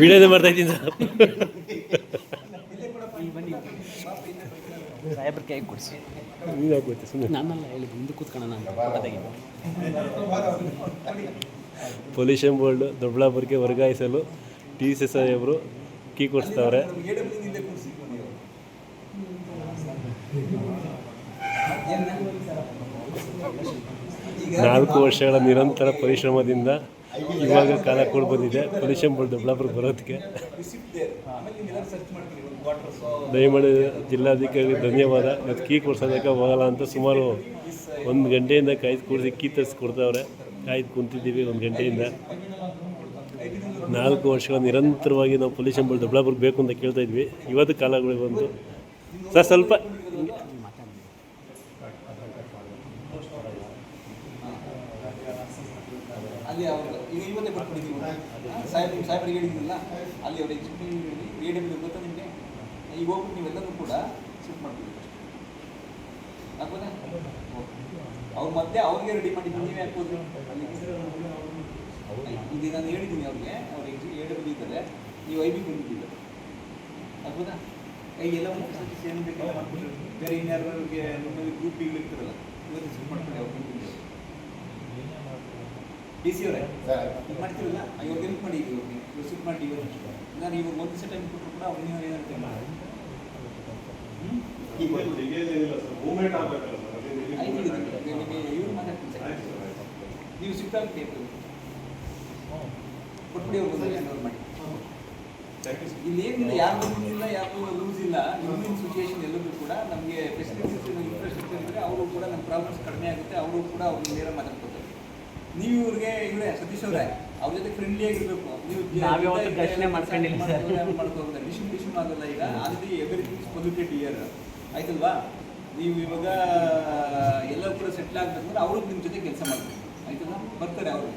ವಿಡಿಯೋನೇ ಮಾಡ್ತಾ ಇದ್ದೀನಿ ಸರ್. ಸಾಹೇಬ್ರ ಕೈ ಕೊಡಿಸಿ. ನೀನು ಹಾಕ್ಬೇಕು ಸುಮ್ಮನೆ ನಾನಲ್ಲ ಹೇಳಿ ಮುಂದೆ ಕೂತ್ಕೊಳ್ಳೋಣ ಪೊಲ್ಯೂಷನ್ ಬೋರ್ಡ್ ದೊಡ್ಡಬಳ್ಳಾಪುರಕ್ಕೆ ವರ್ಗಾಯಿಸಲು ಟಿ ಸಿ ಸಾಹೇಬರು ಕೀ ಕೊಡಿಸ್ತಾವ್ರೆ. ನಾಲ್ಕು ವರ್ಷಗಳ ನಿರಂತರ ಪರಿಶ್ರಮದಿಂದ ಇವಾಗ ಕಾಲ ಕೂಡ ಬಂದಿದೆ. ಪೊಲ್ಯೂಷನ್ ಬೋರ್ಡ್ ದೊಡ್ಡಬಳ್ಳಾಪುರಕ್ಕೆ ಬರೋದಕ್ಕೆ. ದಯಮಾಡಿ ಜಿಲ್ಲಾಧಿಕಾರಿ ಧನ್ಯವಾದ. ಇವತ್ತು ಕೀ ಕೊಡ್ಸೋದಕ್ಕೆ ಹೋಗಲ್ಲ ಅಂತ ಸುಮಾರು ಒಂದು ಗಂಟೆಯಿಂದ ಕಾಯ್ದು ಕೂಡಿಸಿ ಕೀ ತರಿಸಿ ಕೊಡ್ತಾವ್ರೆ ಕಾಯ್ದು ಕುಂತಿದ್ದೀವಿ ಒಂದು ಗಂಟೆಯಿಂದ. ನಾಲ್ಕು ವರ್ಷಗಳ ನಿರಂತರವಾಗಿ ನಾವು ಪೊಲ್ಯೂಷನ್ ಬೋರ್ಡ್ ಬೇಕು ಅಂತ ಕೇಳ್ತಾ ಇದ್ವಿ. ಇವತ್ತು ಕಾಲಗಳು ಬಂತು. ಸರ್, ಸ್ವಲ್ಪ ಅಲ್ಲಿ ಅವರು ಈಗ ಇವತ್ತೇ ಬರ್ಕೊಂಡಿದ್ದೀವಿ ಸಾಹೇಬ್ ಸಾಹೇಬ್ರಿಗೆ ಹೇಳಿದ್ದಿಲ್ಲ ಅಲ್ಲಿ ಅವ್ರು ಎಕ್ಸಿಕ್ಯೂಟಿವ್ ಎ ಡಬ್ಲ್ಯೂ ಗೊತ್ತಾ ನಿಮಗೆ? ಈಗ ಹೋಗ್ಬಿಟ್ಟು ನೀವೆಲ್ಲರೂ ಕೂಡ ಶಿಫ್ಟ್ ಮಾಡ್ತೀವಿ ಆಗ್ಬೋದಾ? ಅವ್ರು ಮತ್ತೆ ಅವ್ರಿಗೆ ರೆಡಿ ಮಾಡಿದ್ದು ನೀವೇ ಹಾಕ್ಬೋದು ಅಲ್ಲಿ ಇದು ನಾನು ಹೇಳಿದ್ದೀನಿ ಅವ್ರಿಗೆ, ಅವ್ರು ಎಕ್ಸಿ ಎ ಡಬ್ಲ್ಯೂ ಇದ್ದಾರೆ, ನೀವು ಐ ಬಿ ಬಂದಿದ್ದೀವಿ ಆಗ್ಬೋದಾ? ಕೈ ಎಲ್ಲ ಬೇಕೆಲ್ಲ ಮಾಡ್ಬಿಟ್ಟು ಬೇರೆ ಇನ್ಯಾರಿಗೆ ಗ್ರೂಪ್ ಇರ್ತಾರಲ್ಲ ಇವತ್ತು ಶಿಫ್ಟ್ ಮಾಡ್ಕೊಳ್ಳಿ ಅವ್ರು ಬಂದಿದ್ದೀರ. ಡಿ ಸಿ ಅವರೇ? ಇದು ಮಾಡ್ತಿರಲ್ಲ? ಇವಾಗ ಹೆಲ್ಪ್ ಮಾಡಿ ಈಗ ಇವ್ರಿಗೆ ಇವ್ರು ಶಿಫ್ಟ್ ಮಾಡಿ ನಾನು ಇವಾಗ ಒಂದು ದಿವಸ ಟೈಮ್ ಕೊಟ್ಟರು ಕೂಡ ಅವ್ರು ನೀವು ನಿಮಗೆ ಇವ್ರು ಮಾತಾಡ್ತೀನಿ ಸರ್. ನೀವು ಆಗುತ್ತೆ ಕೊಟ್ಬಿಡಿ ಅವ್ರು ಓವರ್ ಮಾಡಿ. ಇಲ್ಲಿ ಏನಿಲ್ಲ ಯಾರು ಇಲ್ಲ ಯಾರು ಲೂಸ್ ಇಲ್ಲ. ಇಂದಿನ ಸಿಚುಯೇಷನ್ ಎಲ್ಲರೂ ಕೂಡ ನಮಗೆ ಫೆಸಿಲಿಟೀಸ್ ಇನ್ಫ್ರಾಸ್ಟ್ರಕ್ಚರ್ ಇದ್ದರೆ ಅವರು ಕೂಡ ನಮ್ಮ ಪ್ರಾಬ್ಲಮ್ಸ್ ಕಡಿಮೆ ಆಗುತ್ತೆ. ಅವರು ಕೂಡ ಅವ್ರಿಗೆ ನೇರ ಮಾತಾಡ್ಕೊತಾರೆ ನೀವು ಇವ್ರಿಗೆ ಇವರೇ ಸತೀಶ್ ಅವರೇ ಅವ್ರ ಜೊತೆ ಫ್ರೆಂಡ್ಲಿ ಆಗಿರ್ಬೇಕು ನೀವು ನಾವ್ಯಾವತ್ತೂ ಘರ್ಷಣೆ ಮಾಡ್ಕೊಂಡಿಲ್ಲ. ಸರ್. ಮಾಡ್ಕೋಬೋದು ಡಿಶನ್ ಡಿಶನ್ ಆಗಲ್ಲ ಈಗ. ಆಲ್ರೆಡಿ ಎವ್ರಿಥಿಂಗ್ ಪೊಲ್ಯೂಟೆಡ್ ಇಯರ್ ಆಯ್ತಲ್ವಾ? ನೀವು ಇವಾಗ ಎಲ್ಲ ಕೂಡ ಸೆಟ್ಲ್ ಆಗ್ಬೇಕಂದ್ರೆ ಅವರು ನಿಮ್ಮ ಜೊತೆ ಕೆಲಸ ಮಾಡ್ತಾರೆ ಆಯ್ತಲ್ಲ? ಬರ್ತಾರೆ ಅವರು.